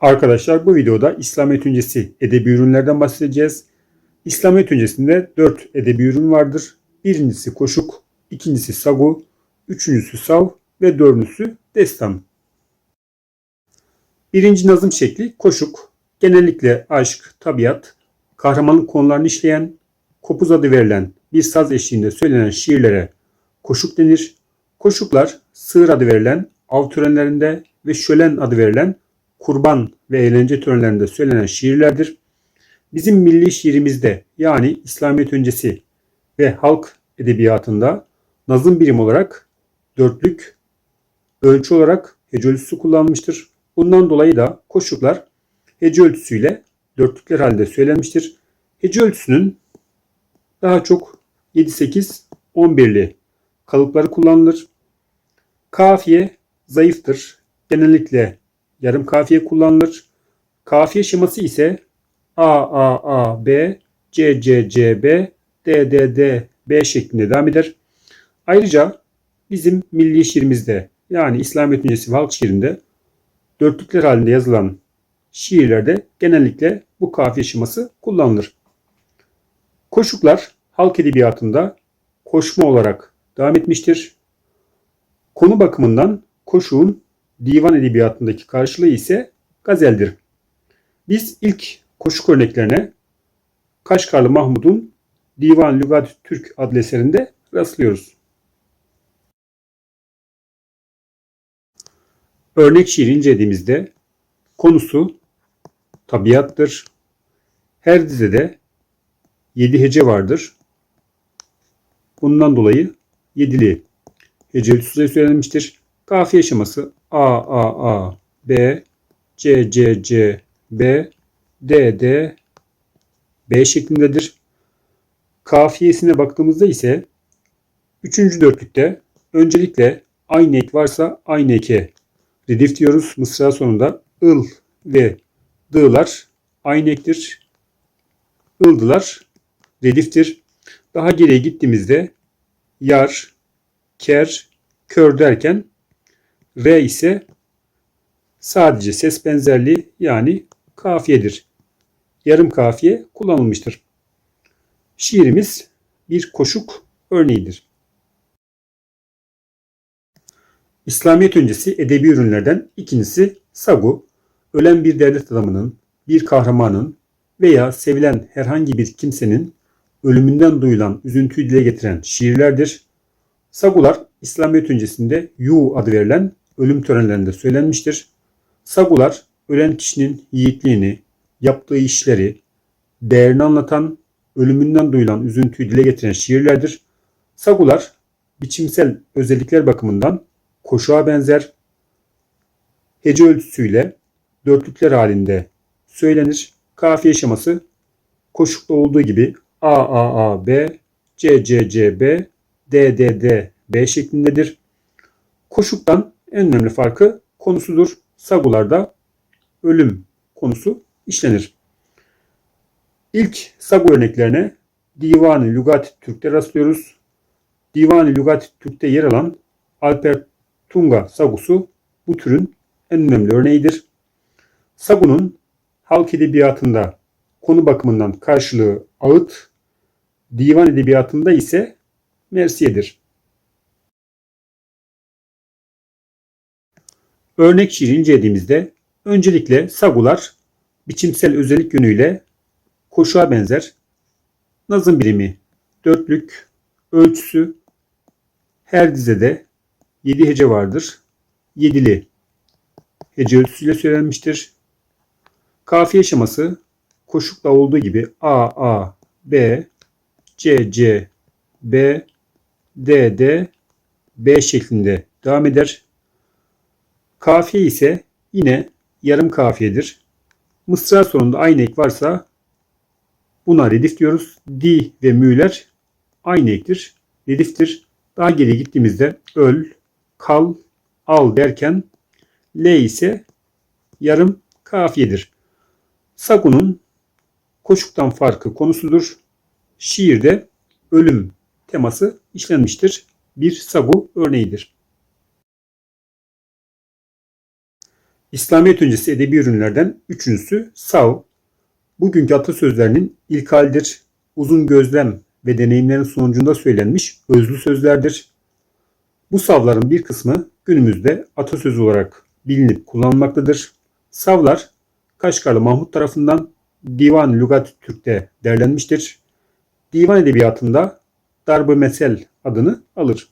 Arkadaşlar bu videoda İslamiyet öncesi edebi ürünlerden bahsedeceğiz. İslamiyet öncesinde 4 edebi ürün vardır. Birincisi koşuk, ikincisi sagu, üçüncüsü sav ve dördüncüsü destan. Birinci nazım şekli koşuk. Genellikle aşk, tabiat, kahramanlık konularını işleyen, kopuz adı verilen bir saz eşliğinde söylenen şiirlere koşuk denir. Koşuklar sığır adı verilen av törenlerinde ve şölen adı verilen kurban ve eğlence törenlerinde söylenen şiirlerdir. Bizim milli şiirimizde yani İslamiyet öncesi ve halk edebiyatında nazım birim olarak dörtlük, ölçü olarak hece ölçüsü kullanılmıştır. Bundan dolayı da koşuklar hece ölçüsüyle dörtlükler halinde söylenmiştir. Hece ölçüsünün daha çok 7-8-11'li kalıpları kullanılır. Kafiye zayıftır. Genellikle yarım kafiye kullanılır. Kafiye şeması ise A A A B C C C B D D D B şeklinde devam eder. Ayrıca bizim milli şiirimizde yani İslamiyet öncesi halk şiirinde dörtlükler halinde yazılan şiirlerde genellikle bu kafiye şeması kullanılır. Koşuklar halk edebiyatında koşma olarak devam etmiştir. Konu bakımından koşuğun divan edebiyatındaki karşılığı ise gazeldir. Biz ilk koşuk örneklerine Kaşgarlı Mahmud'un Divan Lügat Türk adlı eserinde rastlıyoruz. Örnek şiir incelediğimizde konusu tabiattır. Her dizede yedi hece vardır. Bundan dolayı yedili hece ölçüsü söylenmiştir. Kafiye şeması A A A B C C C B D D B şeklindedir. Kafiyesine baktığımızda ise üçüncü dörtlükte öncelikle aynı ek varsa aynı eke redif diyoruz. Mısra sonunda ıl ve dığlar aynı ektir. Ildılar rediftir. Daha geriye gittiğimizde yar, ker, kör derken R ise sadece ses benzerliği yani kafiyedir. Yarım kafiye kullanılmıştır. Şiirimiz bir koşuk örneğidir. İslamiyet öncesi edebi ürünlerden ikincisi sagu, ölen bir devlet adamının, bir kahramanın veya sevilen herhangi bir kimsenin ölümünden duyulan üzüntüyü dile getiren şiirlerdir. Sagular İslamiyet öncesinde Yu adı verilen ölüm törenlerinde söylenmiştir. Sagular ölen kişinin yiğitliğini, yaptığı işleri, değerini anlatan, ölümünden duyulan üzüntüyü dile getiren şiirlerdir. Sagular biçimsel özellikler bakımından koşuğa benzer, hece ölçüsüyle dörtlükler halinde söylenir. Kafiye şeması koşukta olduğu gibi A A A B C C C B D D D B şeklindedir. Koşuktan en önemli farkı konusudur. Sagularda ölüm konusu işlenir. İlk sagu örneklerine Divan-ı Lügat Türk'te rastlıyoruz. Divan-ı Lügat Türk'te yer alan Alper Tunga sagusu bu türün en önemli örneğidir. Sagunun halk edebiyatında konu bakımından karşılığı ağıt, divan edebiyatında ise mersiyedir. Örnek şiir incelediğimizde öncelikle sagular biçimsel özellik yönüyle koşuğa benzer. Nazım birimi dörtlük, ölçüsü her dizede 7 hece vardır. Yedili hece ölçüsüyle söylenmiştir. Kafiye şeması koşukla olduğu gibi A, A, B, C, C, B, D, D, B şeklinde devam eder. Kafiye ise yine yarım kafiyedir. Mısra sonunda aynı ek varsa buna redif diyoruz. Di ve mü'ler aynı ektir. Rediftir. Daha geri gittiğimizde öl, kal, al derken L ise yarım kafiyedir. Sagun'un koşuktan farkı konusudur. Şiirde ölüm teması işlenmiştir. Bir sagu örneğidir. İslamiyet öncesi edebi ürünlerden üçüncüsü sav. Bugünkü atasözlerinin ilk halidir. Uzun gözlem ve deneyimlerin sonucunda söylenmiş özlü sözlerdir. Bu savların bir kısmı günümüzde atasözü olarak bilinip kullanılmaktadır. Savlar Kaşgarlı Mahmut tarafından Divan Lügat Türk'te derlenmiştir. Divan edebiyatında darb Mesel adını alır.